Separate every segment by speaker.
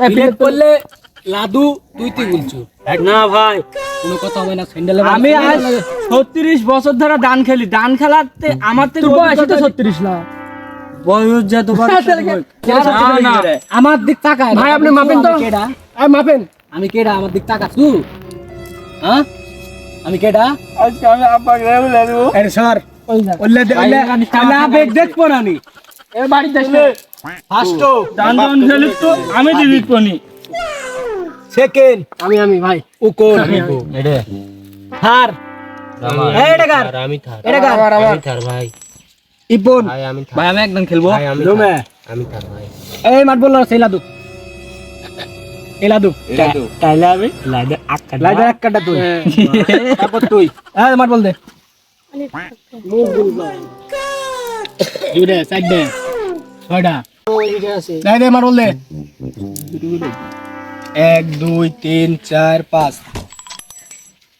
Speaker 1: Delete করলে লাদু তুই তুই বলছো
Speaker 2: না ভাই।
Speaker 1: কোনো কথা হবে না স্যান্ডেলে
Speaker 2: আমি আজ ছত্রিশ বছর ধরে দান খেলি। দান খেলাতে আমার থেকে
Speaker 1: বয়স তো ছত্রিশ না
Speaker 2: বয়স যে তোমার না।
Speaker 1: আমার দিক তাকায়।
Speaker 3: ভাই, আপনি মাপেন তো।
Speaker 1: আমি
Speaker 3: মাপেন।
Speaker 1: আমি কেডা? আমার দিক তাকা তুই হ্যাঁ? আমি কেডা?
Speaker 2: আজকে আমি আব্বাকে রেলে দেবো
Speaker 3: আরে স্যার ওল্লে
Speaker 1: আমি
Speaker 3: আবেগ দেখব না নি
Speaker 1: এ বাড়ি দেখলে ফার্স্ট
Speaker 2: দান দান খেলি তো আমি দিদি কোনি
Speaker 3: সেকেন্ড।
Speaker 1: আমি আমি ভাই।
Speaker 3: উকোন
Speaker 2: এডে
Speaker 3: থার। এই কার?
Speaker 2: আমি থার।
Speaker 3: এটা কার?
Speaker 2: আমি থার ভাই।
Speaker 3: ইপন।
Speaker 2: ভাই আমি থার।
Speaker 1: ভাই আমি একদম খেলব।
Speaker 2: ভাই আমি থার। ভাই।
Speaker 3: এই মাঠ বলল সেলা দু এলা দু
Speaker 2: তাইলে আমি? লাইদে আক্কা
Speaker 3: লাইদার এক তুই। তারপর তুই। হ্যাঁ মাঠ বল দে।
Speaker 1: দুইটা সাইড দে। ছয়টা।
Speaker 3: দে এক দুই তিন চার পাঁচ।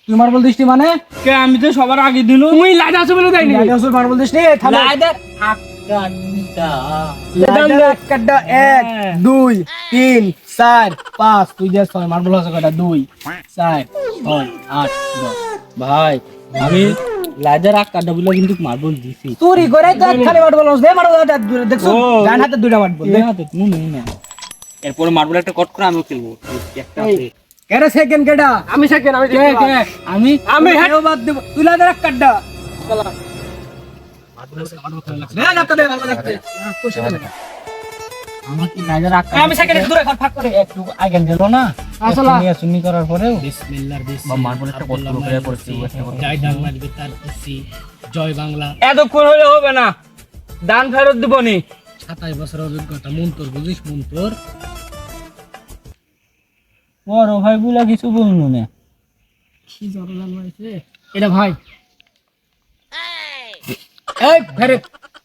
Speaker 3: তুই মার্বল দিসনি মানে?
Speaker 2: কে আমি তো সবার আগে দিনু
Speaker 3: তুই লাইট আছে বলে দেয়নি। মার্বল
Speaker 1: লাইদার
Speaker 3: লাইদার এক দুই তিন চার পাঁচ। তুই যে ছয় মার্বল আছে কটা দুই চার ছয় আট দশ।
Speaker 2: ভাই আমি লাইদার আক্কাটা বলে কিন্তু মার্বল দিছি।
Speaker 3: চুরি করে তো খালি মার্বল দে মার্বল দেখছ। ডান হাতে দুইটা মার্বল দে।
Speaker 2: এরপরে মার্বল একটা কট করে আমি খেলব। একটা আছে।
Speaker 3: কেডা সেকেন্ড কেডা
Speaker 1: আমি সেকেন্ড আমি
Speaker 3: কে কে?
Speaker 2: আমি?
Speaker 3: আমি হেও বাদ দেব। তুই লাজার এক কাটা না না তো দে মার্বল দেখতে
Speaker 2: আমার কি লাইদার আক্কা
Speaker 3: আমি সেকেন্ড দূরে ঘর ফাঁক করে
Speaker 2: একটু আগে গেল না?
Speaker 3: আসলা
Speaker 2: নিয়ে শুনি করার পরেও।
Speaker 1: বিসমিল্লাহর বিসমিল্লাহ।
Speaker 2: বা মার্বল একটা কট করে পড়ছি
Speaker 1: জয় বাংলা তার খুশি জয় বাংলা।
Speaker 2: এতক্ষণ হলে হবে না। দান ফেরত দিব
Speaker 1: সাতাশ বছর অভিজ্ঞতা মন্তর বুঝিস মন্তর।
Speaker 2: বড় ভাই গুলা কিছু বলব না।
Speaker 1: কি এটা ভাই।
Speaker 3: এই। ফেরে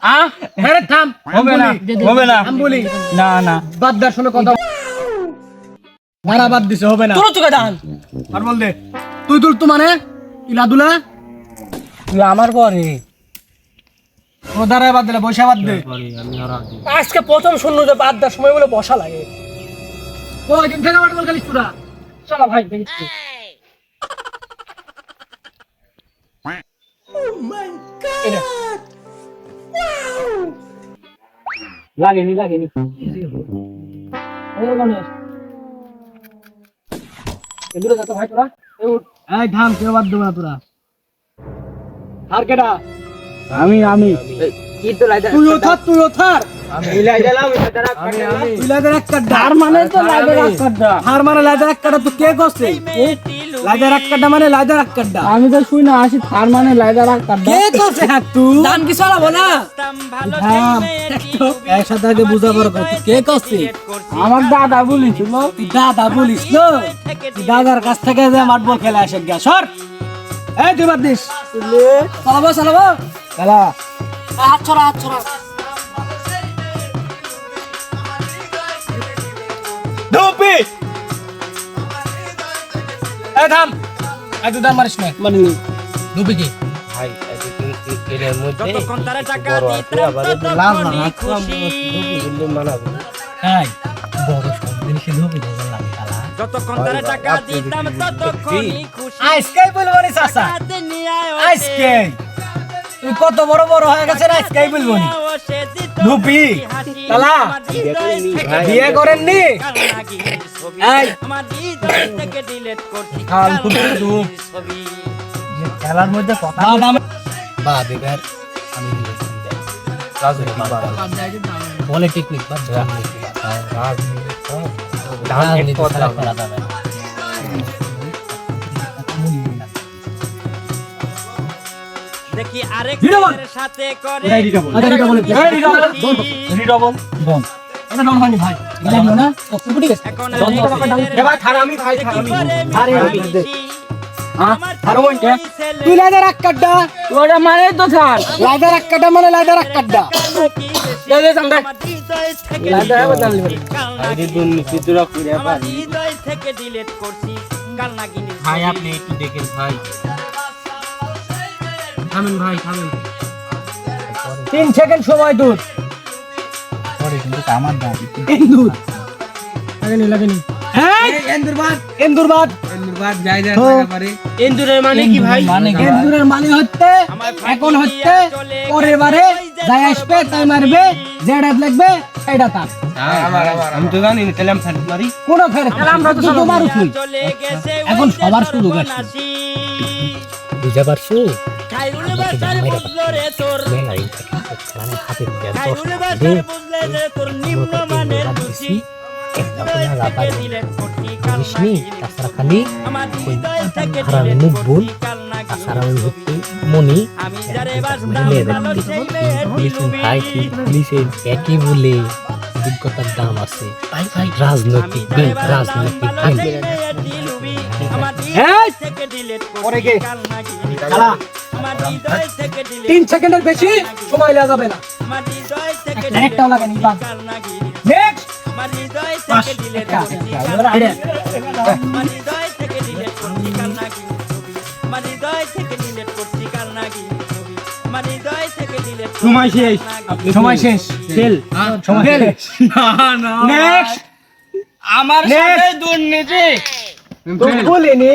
Speaker 2: আ
Speaker 3: ফেরে থাম।
Speaker 2: হবে না হবে না।
Speaker 3: আমি বলি
Speaker 2: না না।
Speaker 3: বাদ শুনে কথা। মারা বাদ দিছে হবে না।
Speaker 1: তোর চোখে দান
Speaker 3: আর বল দে। তুই তুল তো মানে ইলাদুলা।
Speaker 2: তুই আমার পরে।
Speaker 3: ও দাঁড়ায় বাদ দিলে পয়সা বাদ দে।
Speaker 1: আজকে প্রথম শূন্য যে বাদ দেওয়ার সময় বলে বসা লাগে।
Speaker 3: ও একদিন ফেরা বাট বল খালিস তোরা।
Speaker 1: চলো ভাই
Speaker 3: আর কেডা?
Speaker 2: আমি আমি।
Speaker 3: তুই ওথার তুই ওথার তুই লাইদার এক কাটা।
Speaker 2: তার মানে তো
Speaker 3: হার মানে লাইদার এক তুই কে করছে? লাইদার কাটা মানে লাইদার এক
Speaker 2: আমি তো শুই না আসি তার মানে লাইদার আক্কাটা
Speaker 3: কে করছে হ্যাঁ তুই
Speaker 1: দান কি চলাবো না?
Speaker 3: একসাথে আগে বুঝা বড় কথা কে করছে
Speaker 2: আমার দাদা বলেছিল।
Speaker 3: তুই দাদা বলিস তো দাদার কাছ থেকে যে মাঠ বল খেলা আসে গিয়া সর। এই তুই বাদ দিস।
Speaker 1: চলাবো চলাবো
Speaker 3: খেলা।
Speaker 1: হাত ছড়া হাত ছড়া
Speaker 3: ধুপি! এই থাম। এই দাম মারিস না।
Speaker 1: মানে ডুবে কি
Speaker 2: ভাই এর মধ্যে
Speaker 4: যতক্ষণ তারা টাকা
Speaker 2: বড়
Speaker 4: দিতাম
Speaker 2: আছে, আবার
Speaker 4: ততক্ষণ
Speaker 2: লাল না,
Speaker 4: ই
Speaker 2: রাখলাম,
Speaker 4: খুশি।
Speaker 2: কিন্তু মানাবো।
Speaker 1: তাই বড় সব জিনিসে ডুবে লাগে
Speaker 4: যতক্ষণ তারা টাকা দিতাম
Speaker 2: যদি
Speaker 4: ততক্ষণ
Speaker 2: দেখছি।
Speaker 4: ই খুশি।
Speaker 3: আজকে বলব নি চাচা আজকে তুই কত বড় বড় হয়ে গেছে আজকে বলব নি ধুপি তালা। বিয়ে করেননি।
Speaker 4: আমার হৃদয় থেকে ডিলিট করছি
Speaker 3: কাল ফুটে ধুপ।
Speaker 4: কালনাগিনীর ছবি।
Speaker 2: খেলার মধ্যে কথা
Speaker 1: বা আমি বা
Speaker 2: রাজনীতি
Speaker 1: যাবে।
Speaker 4: দেখি আরেক সাথে করে
Speaker 3: হয়নি না? ও এ। আমি তুই লাইদার এক কাড্ডা
Speaker 2: ওটা মানে তো
Speaker 3: লাইদার এক কাড্ডা মানে লাইদার এক কাড্ডা
Speaker 2: ভাই আপনি একটু দেখেন ভাই।
Speaker 3: থামেন ভাই থামেন। তিন সেকেন্ড সময় দুধ।
Speaker 2: পরে কিন্তু আমার দাবি
Speaker 3: তিন দুধ লাগানি লাগানি
Speaker 2: এন্দুরের মানে কি ভাই?
Speaker 1: মানে
Speaker 3: মানে এখন
Speaker 4: গেছে
Speaker 3: এখন
Speaker 4: ওই
Speaker 3: সবার সুযোগ আছে।
Speaker 5: বুঝা পারছ?
Speaker 4: খাইরুল বাসার বুঝলো রে তোর।
Speaker 5: মেলাই মানে
Speaker 4: খাইরুল বাসার বুঝলে তোর নিম্ন মানের
Speaker 5: মনি একই বলে অভিজ্ঞতার দাম আছে। রাজনৈতিক রাজনৈতিক
Speaker 3: তিন সেকেন্ডের বেশি সময় লাগা যাবে না। একটা লাগানি। নেক্সট
Speaker 2: সময় শেষ।
Speaker 3: সময় শেষ।
Speaker 2: ফেল।
Speaker 3: সময়
Speaker 2: না না
Speaker 3: নেক্সট
Speaker 2: আমার সাথে দুর্নীতি।
Speaker 3: বলিনি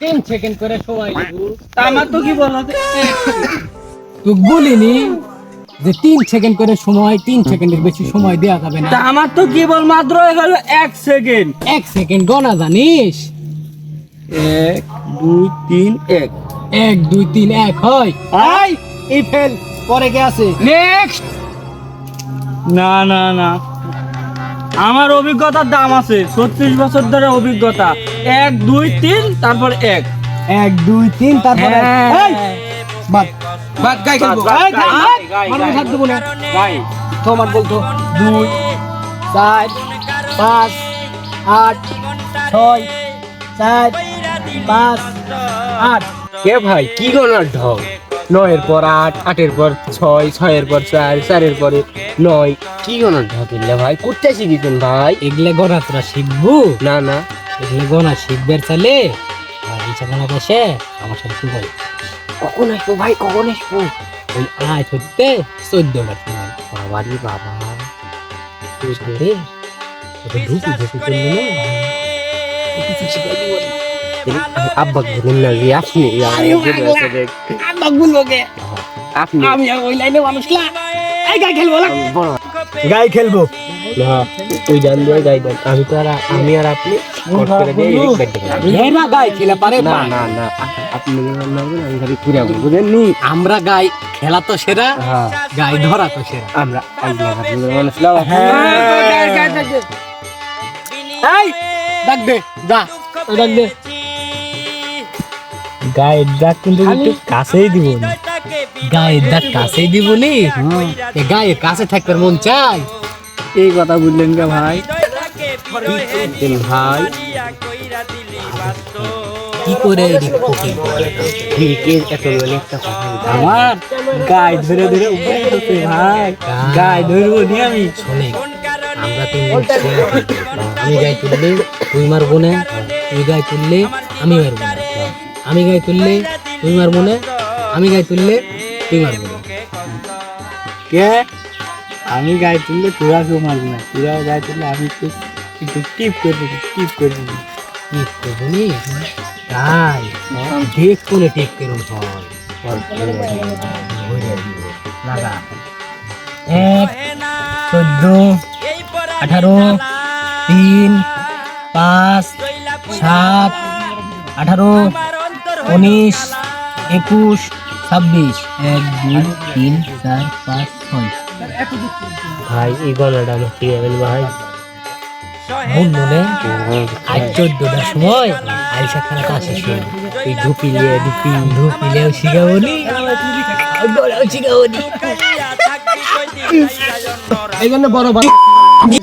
Speaker 3: তিন সেকেন্ড করে সময়
Speaker 2: আমার তো কি বলো?
Speaker 3: তো বলিনি যে তিন সেকেন্ড করে সময় তিন সেকেন্ডের বেশি সময় দেওয়া যাবে না।
Speaker 2: আমার তো কেবল মাত্র হলো এক সেকেন্ড
Speaker 3: এক সেকেন্ড গনা জানিস?
Speaker 2: এক দুই তিন এক।
Speaker 3: এক দুই তিন এক হয়। আই পরে কে আছে? নেক্সট
Speaker 2: না না না। আমার অভিজ্ঞতার দাম আছে ছত্রিশ বছর ধরে অভিজ্ঞতা। এক দুই তিন তারপর এক।
Speaker 3: এক দুই তিন তারপরে
Speaker 2: হ্যাঁ।
Speaker 3: বাদ।
Speaker 1: বাদ গাই খেলব।
Speaker 2: বাদ,
Speaker 3: এই, থাম,
Speaker 2: গাই,
Speaker 3: বাদ।
Speaker 2: গাই,
Speaker 3: মানুষ
Speaker 2: গাই।
Speaker 3: হাত দেবো না
Speaker 2: গাই
Speaker 3: তোমার বলতো। দুই চার পাঁচ আট ছয় চার পাঁচ আট।
Speaker 5: কে ভাই? কি গণার ঢং? নয়ের পর আট আটের পর ছয় ছয়ের পর চার চারের পরে নয়। কি গণার ঢং এগুলা ভাই? করতে শিখিছেন ভাই?
Speaker 3: এগুলো গনা তোরা শিখব?
Speaker 5: না না।
Speaker 3: এগুলো গনা শিখবার চালে আর এই চাকানা দেশে আমার সাথে শুরু করে
Speaker 5: কখন আসব ভাই? কখন আসব?
Speaker 3: ওই আয় হইতে চোদ্দ বার
Speaker 5: বাবা বলেন না? যে আপনি আপনি।
Speaker 3: আমি ওই লাইনে মানুষ খেলব
Speaker 5: বড়।
Speaker 3: গাই খেলব।
Speaker 5: না ওই ডান দিয়ে গাই দেন আমি তো আর আমি আর আপনি কট করে দিয়ে এদিক বেড দেবো।
Speaker 3: না গাই খেলা পারে
Speaker 5: না না না আপনি যখন মারবেন আমি খালি ঘুরে যাব বুঝলেন নি
Speaker 3: আমরা গাই খেলা তো সেরা
Speaker 5: হ্যাঁ।
Speaker 3: গাই ধরা তো সেরা।
Speaker 5: আমরা আইলা মানুষ লাও
Speaker 3: এই ডাক দে যা ডাক দে। গায়ের ডাক কিন্তু একটু কাছেই দিব না। গায়ের ডাক কাছেই দিব নি? গায়ের কাছে থাকতে মন চাই
Speaker 2: এই কথা বললেন কে ভাই?
Speaker 5: ভাই।
Speaker 3: কি করে
Speaker 2: আমার গায়ে ধরে ধরে উপরে ভাই। গায়ে ধরবো নি আমি।
Speaker 3: শোনে আমরা করব। আমি গায়ে তুললে তুই মারবো না। তুই গায়ে তুললে আমি মারবো না। আমি গায়ে তুললে তুই মারবো না। আমি গায়ে তুললে তুই মারবো না
Speaker 2: কে আমি গায়ে তুললে তোরা কেউ মারবি না তোরা গায়ে তুললে আমি একটু একটু টিপ করব টিপ করব
Speaker 3: কি করব নি তাই দেখ কোনে টেক কেরম হয় এক চোদ্দ আঠারো তিন পাঁচ সাত আঠারো উনিশ একুশ ছাব্বিশ এক দুই তিন চার পাঁচ ছয়।
Speaker 5: ভাই এই গলাটা আমার কি যাবেন ভাই।
Speaker 3: মন মনে আজ চোদ্দটার সময় আইসা খেলাটা শেষ হয়ে এই ঢুপিলে ঢুপি ঢুপিলেও শিখাবো নি গলাও শিখাবো নি এই জন্য বড় বড়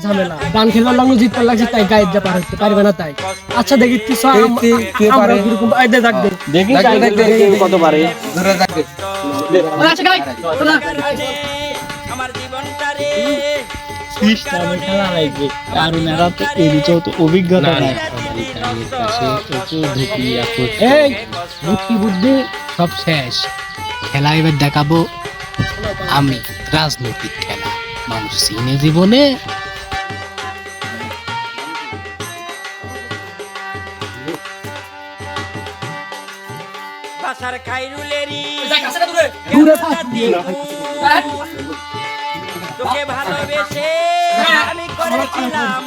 Speaker 3: ঝামেলা। গান খেলবার লাগল জিততে লাগছে তাই গায়ে যা পার হতে পারবে না তাই। আচ্ছা দেখি তুই সব
Speaker 1: কে পারে?
Speaker 3: আই দে
Speaker 2: দেখি
Speaker 1: দেখ, দেখ, দেখ, দেখ।
Speaker 2: কত পারে
Speaker 1: ধরে রাখবে
Speaker 3: আচ্ছা গাই
Speaker 4: আমার জীবনটা রে
Speaker 2: সিস্টেমে খেলা লাগবে কারণ এরা তো এদিকেও তো অভিজ্ঞতা
Speaker 3: বুদ্ধি বুদ্ধি সব শেষ। খেলা এবার দেখাবো আমি। রাজনৈতিক খেলা। মানুষ জীবনে
Speaker 4: জাতি কুল? তোকে ভালোবেসে আমি করেছিলাম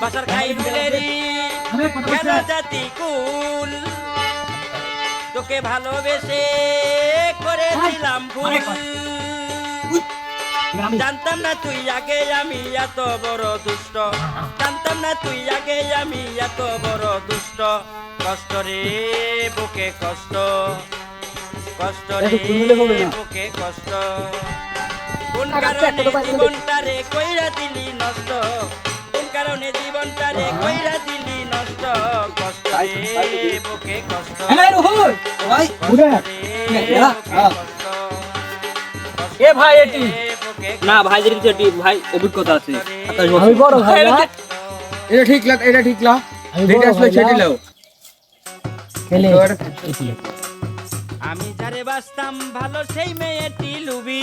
Speaker 4: বাসার খাইরুলেরই কেন জাতি কুল। তোকে ভালোবেসে করেছিলাম ভুল। জানতাম না তুই আগে আমি এত বড় দুষ্ট। জানতাম না তুই আগে আমি এত বড় দুষ্ট। কষ্ট রে বুকে কষ্ট। কষ্ট রে বুকে কষ্ট। কোন কারণে জীবনটা রে কইরা দিলি নষ্ট? কোন কারণে জীবনটা রে কইরা দিলি নষ্ট? কষ্ট রে বুকে কষ্ট।
Speaker 1: হ্যাঁ ভাই
Speaker 2: এ ভাই এটি। না ভাই যদি ভাই অভিজ্ঞতা আছে।
Speaker 1: আমি বড় ভাই
Speaker 5: এটা ঠিক লাগ এটা ঠিক লাগ
Speaker 1: আমি বড়
Speaker 5: আসলে
Speaker 1: ভাই
Speaker 5: সেটি লাও
Speaker 1: খেলে।
Speaker 4: বাসতাম ভালো সেই মেয়েটি লুবি।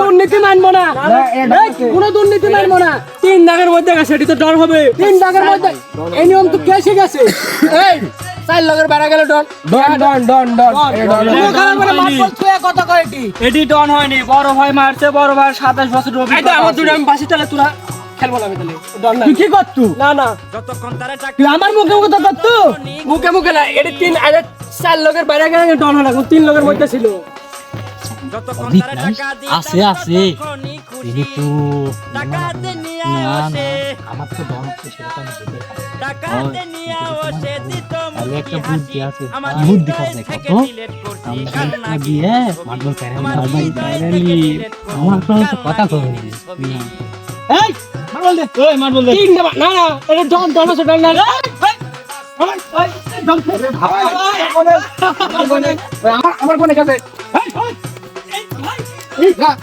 Speaker 2: দুর্নীতি মানবো না।
Speaker 1: কোনো দুর্নীতি মানবো না।
Speaker 2: তিন দাগের মধ্যে গেছে এটি তো ডর হবে।
Speaker 1: তিন টাকার মধ্যে এই নিয়ম তো কে শিখেছে এই চার লগের বেড়া গেল ডন।
Speaker 5: ডন ডন ডন ডন। ডন।
Speaker 1: কত করে এটি?
Speaker 2: ডন হয়নি বড় ভাই মারছে বড় ভাই সাতাশ বছর
Speaker 1: আমার। দুটো আমি বাসি তাহলে তোরা খেলব না তাহলে। ডন তুই কি করতু? না না।
Speaker 4: যতক্ষণ তারা
Speaker 1: তুই আমার মুখে মুখে তো করতু? মুখে মুখে না এটি তিন আরে চার লোকের বাইরে গেলে ডন হলো তিন লোকের মধ্যে ছিল।
Speaker 4: যতক্ষণ তারা টাকা দিতাম
Speaker 3: আছে, আছে। আমার তো ডর হচ্ছে সেটা তো আমি বুঝতে পারি।
Speaker 4: টাকা হাতে নিয়ে আসে দিত
Speaker 3: তাহলে একটা বুদ্ধি আছে। বুদ্ধি খাবে কত?
Speaker 4: delete করছি
Speaker 3: আমি
Speaker 4: কান্না
Speaker 3: একটা
Speaker 4: কি
Speaker 3: দিয়ে
Speaker 4: ছবি।
Speaker 3: মার্বেল প্যারেল
Speaker 4: আমার
Speaker 3: মার্বেল
Speaker 4: হৃদয় থেকে
Speaker 3: প্যারেলই
Speaker 4: delete করছি
Speaker 3: আমার তো কথা কবে
Speaker 1: এই মারবল দে
Speaker 2: ওই মার বললে
Speaker 1: না না এটা ডন ডন আছে ডন না আমার কোনে কাছে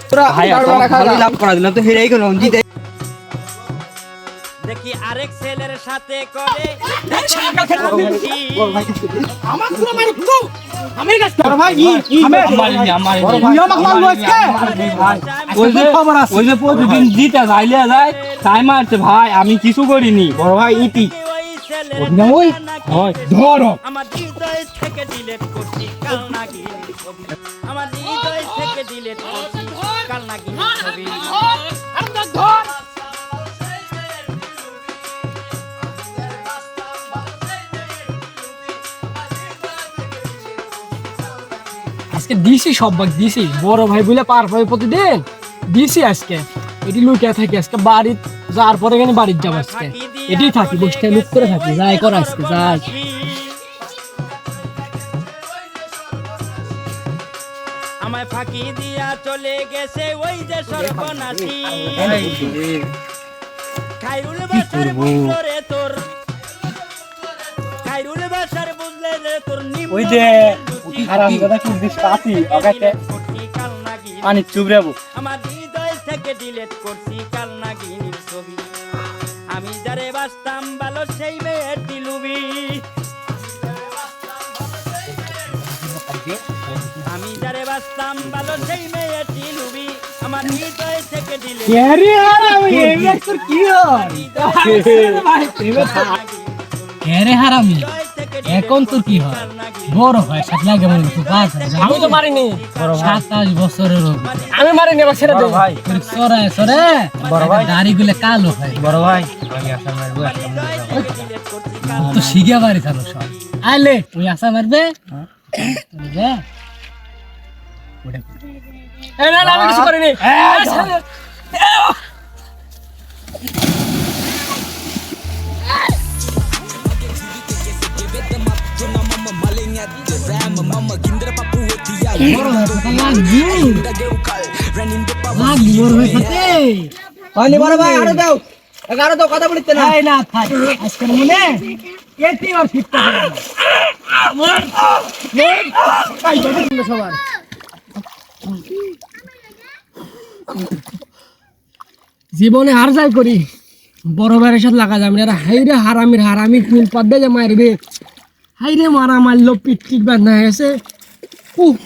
Speaker 5: তোরা বারবার
Speaker 2: লাভ করা দিলাম তো হেরেই গেল জিতে
Speaker 4: দেখি আরেক ছেলের সাথে করে।
Speaker 1: আমি কাছে ভাই
Speaker 2: মারিনি আমার
Speaker 1: তুই আমাকে মারলো আজকে?
Speaker 2: ওই যে
Speaker 1: খবর আছে।
Speaker 2: ওই যে প্রতিদিন জিতে যাইলে যায় তাই মারছে ভাই আমি কিছু করিনি।
Speaker 5: বড় ভাই ইতি
Speaker 4: ওই
Speaker 2: হয়
Speaker 1: ধরো।
Speaker 4: আমার হৃদয় থেকে ডিলেট করছি কাল নাকি আমার ডিলেট করছি কাল নাকি ছবি
Speaker 1: আজকে দিছি সব ভাগ দিছি। বড় ভাই বলে পার পাবে প্রতিদিন। দিছি আজকে। এটি লুকিয়ে থাকি আজকে বাড়ি যাওয়ার পরে এখানে বাড়ির যাব আজকে। এটি থাকি বসতে লুক করে থাকি। যাই কর আজকে যাই।
Speaker 4: আমায় ফাঁকি দিয়া চলে গেছে ওই যে সর্বনাশী। খাইরুল বাসার বুঝলো রে তোর। খাইরুল বাসার বুঝলে রে তোর
Speaker 2: ওই যে হারাম দাদা কি কাছি ওকে পানি চুবড়াবো
Speaker 4: আমার হৃদয় থেকে ডিলেট করছি কাল নাগিনীর ছবি। আমি যারে বাসতাম ভালো সেই মেয়েটি লুবি। আমি যারে ভালো সেই মেয়েটি লুবি আমার হৃদয় থেকে ডিলেট
Speaker 1: আরে আর আমি? এই তোর কি হয়?
Speaker 3: হারামি এখন তোর কি হয়? বড় হয় সাত লাগে মানে তো পাঁচ
Speaker 1: আমি তো মারিনি।
Speaker 3: সাতাশ বছরের
Speaker 1: আমি মারিনি এবার ছেড়ে দে
Speaker 2: ভাই।
Speaker 3: সরায় সরে বড় ভাই। দাড়ি গুলো কালো হয়।
Speaker 2: বড় ভাই।
Speaker 3: তো শিখে বাড়ি থাকো সব। আলে তুই আসা মারবে?
Speaker 1: এই না না, আমি কিছু করিনি
Speaker 3: হয়ে হয়ে
Speaker 1: কথা বলিতে না
Speaker 3: এই না থাক আজকের মনে এটি আর ফিরতে
Speaker 1: সবার জীবনে হার যাই করি।
Speaker 3: বড় ভাইয়ের সাথে লাগা যাবে না। হাইরে হারামির হারামি ফুল পাদ্দে যে মারবে। হাইরে মারা মারলো পিট পিট বান্ধা হয়েছে। উফ